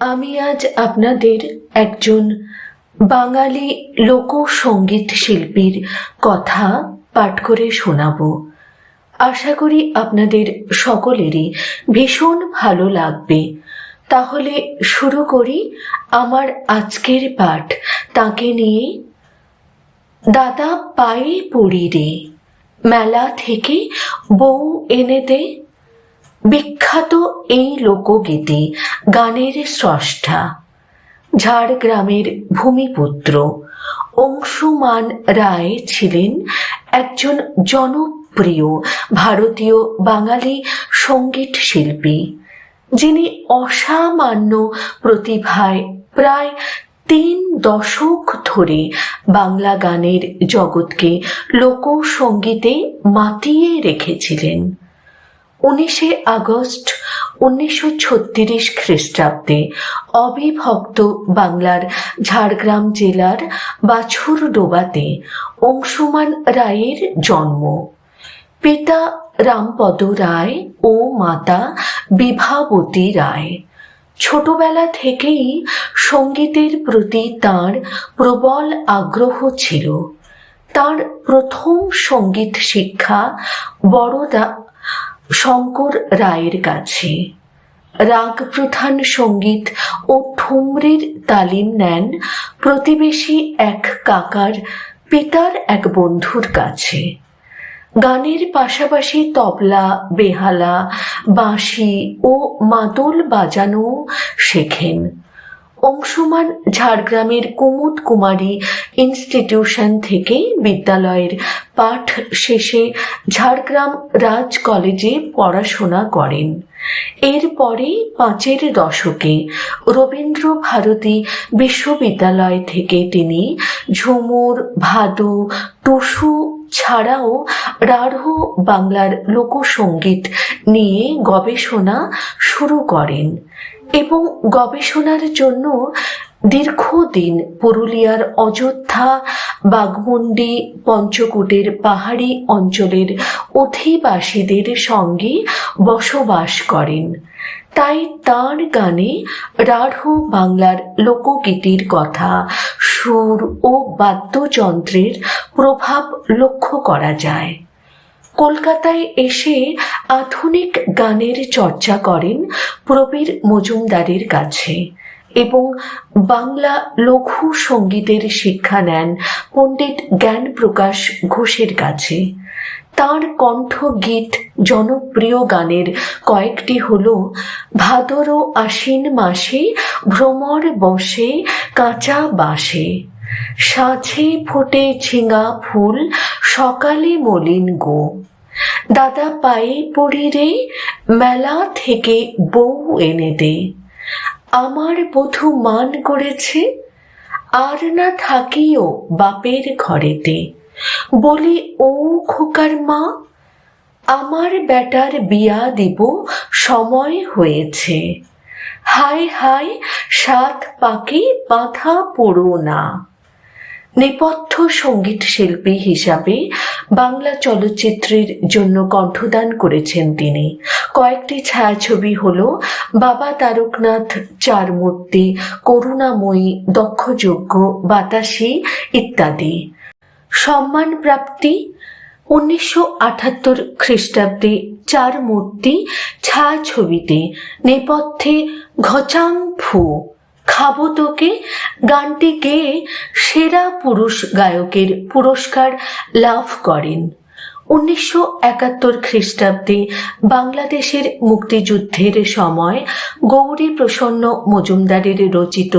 আমি আজ আপনাদের একজন বাঙালি লোকসঙ্গীত শিল্পীর কথা পাঠ করে শোনাব। আশা করি আপনাদের সকলেরই ভীষণ ভালো লাগবে। তাহলে শুরু করি আমার আজকের পাঠ। তাকে নিয়ে দাদা পায়ে পড়ি রে। মেলা থেকে বউ এনে দে। বিখ্যাত এই লোকগীতি গানের স্রষ্টা। ঝাড়গ্রামের ভূমিপুত্র অংশুমান রায় ছিলেন একজন জনপ্রিয় ভারতীয় বাঙালি সংগীত শিল্পী, যিনি অসামান্য প্রতিভায় প্রায় তিন দশক ধরে বাংলা গানের জগৎকে লোকসঙ্গীতে মাতিয়ে রেখেছিলেন। উনিশে আগস্ট উনিশশো ছত্রিশ খ্রিস্টাব্দে অবিভক্ত বাংলার ঝাড়গ্রাম জেলার বাছুর ডোবাতে অংশুমান রায়ের জন্ম। পিতা রামপদ রায় ও মাতা বিভাবতী রায়। ছোটবেলা থেকেই সঙ্গীতের প্রতি তার প্রবল আগ্রহ ছিল। তার প্রথম সংগীত শিক্ষা বড়দা শঙ্কর রায়ের কাছে। রাগ প্রধান সংগীত ও ঠুমরির তালিম নেন প্রতিবেশী এক কাকার পিতার এক বন্ধুর কাছে। গানের পাশাপাশি তবলা, বেহালা, বাঁশি ও মাদল বাজানো শেখেন। অংশুমান ঝাড়গ্রামের কুমুদ কুমারী ইনস্টিটিউশন থেকে বিদ্যালয়ের পাঠ শেষে ঝাড়গ্রাম রাজ কলেজে পড়াশোনা করেন। এরপরে পাঁচের দশকে রবীন্দ্র ভারতী বিশ্ববিদ্যালয় থেকে তিনি ঝুমুর, ভাদু, টুসু ছাড়াও রাঢ় বাংলার লোকসঙ্গীত নিয়ে গবেষণা শুরু করেন। এবং গবেষণার জন্য দীর্ঘদিন পুরুলিয়ার অযোধ্যা বাগমুন্ডি পঞ্চকূটের পাহাড়ি অঞ্চলের অধিবাসীদের সঙ্গে বসবাস করেন। তাই তার গানে রাঢ় বাংলার লোকগীতির কথা, সুর ও বাদ্যযন্ত্রের প্রভাব লক্ষ্য করা যায়। কলকাতায় এসে আধুনিক গানের চর্চা করেন প্রবীর মজুমদারের কাছে এবং বাংলা লঘু সঙ্গীতের শিক্ষা নেন পণ্ডিত জ্ঞান প্রকাশ ঘোষের কাছে। তার কণ্ঠ গীত জনপ্রিয় গানের কয়েকটি হল ভাদর আশ্বিন মাসে, ভ্রমর বসে, কাঁচা বাসে। সাঝে ফোটে ঝিঙা ফুল, সকালে মলিন গো। দাদা পায়ে পড়ি রে, মেলা থেকে বউ এনে দে। আমার বধূ মান করেছে, আর না থাকিও বাপের ঘরেতে। বলি, ও খোকার মা, আমার বেটার বিয়া দিব, সময় হয়েছে। হায় হায়, সাত পাকে বাঁধা পড়ো না। নেপথ্য সংগীত শিল্পী হিসাবে বাংলা চলচ্চিত্রের জন্য কণ্ঠদান করেছেন তিনি। কয়েকটি ছায়াছবি হল বাবা তারকনাথ চার মূর্তি করুণাময়ী, দক্ষযজ্ঞ, বাতাসী ইত্যাদি। সম্মান প্রাপ্তি, উনিশশো আটাত্তর খ্রিস্টাব্দে চার মূর্তি ছায়াছবিতে নেপথ্যে ঘচাং ফু খাব তোকে। গানটি গেয়ে সেরা পুরুষ গায়কের পুরস্কার লাভ করেন। উনিশশো একাত্তর খ্রিস্টাব্দে বাংলাদেশের মুক্তিযুদ্ধের সময় গৌরী প্রসন্ন মজুমদারের রচিত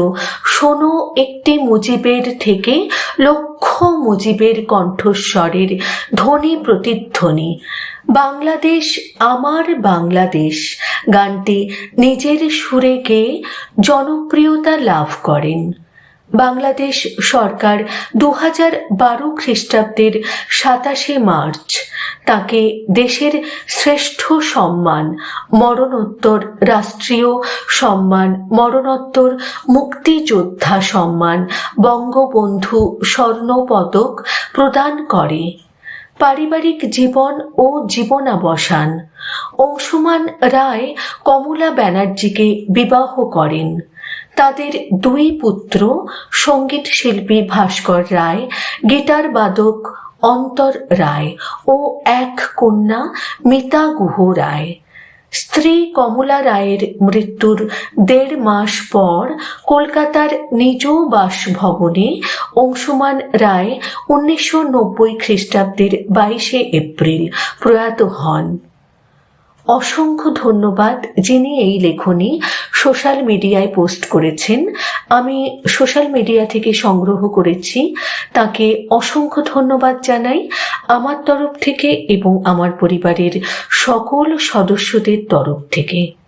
শোনো একটি মুজিবের থেকে লক্ষ মুজিবের কণ্ঠস্বরের ধ্বনি প্রতিধ্বনি। বাংলাদেশ, আমার বাংলাদেশ গানটি নিজের সুরে গেয়ে জনপ্রিয়তা লাভ করেন। বাংলাদেশ সরকার দু হাজার বারো খ্রিস্টাব্দের সাতাশে মার্চ তাকে দেশের শ্রেষ্ঠ সম্মান, মরণোত্তর, রাষ্ট্রীয় সম্মান, মরণোত্তর মুক্তিযোদ্ধা সম্মান, বঙ্গবন্ধু স্বর্ণপদক প্রদান করে। পারিবারিক জীবন ও জীবনাবসান। অংশুমান রায় কমলা ব্যানার্জিকে বিবাহ করেন। তাদের দুই পুত্র সংগীত শিল্পী ভাস্কর রায়, গিটার বাদক অন্তর রায় ও এক কন্যা মিতা গুহ রায়। স্ত্রী কমলা রায়ের মৃত্যুর দেড় মাস পর কলকাতার নিজ বাসভবনে অংশুমান রায় উনিশশো নব্বই খ্রিস্টাব্দের বাইশে এপ্রিল প্রয়াত হন। অসংখ্য ধন্যবাদ যিনি এই লেখনী সোশ্যাল মিডিয়ায় পোস্ট করেছেন। আমি সোশ্যাল মিডিয়া থেকে সংগ্রহ করেছি। তাকে অসংখ্য ধন্যবাদ জানাই আমার তরফ থেকে এবং আমার পরিবারের সকল সদস্যদের তরফ থেকে।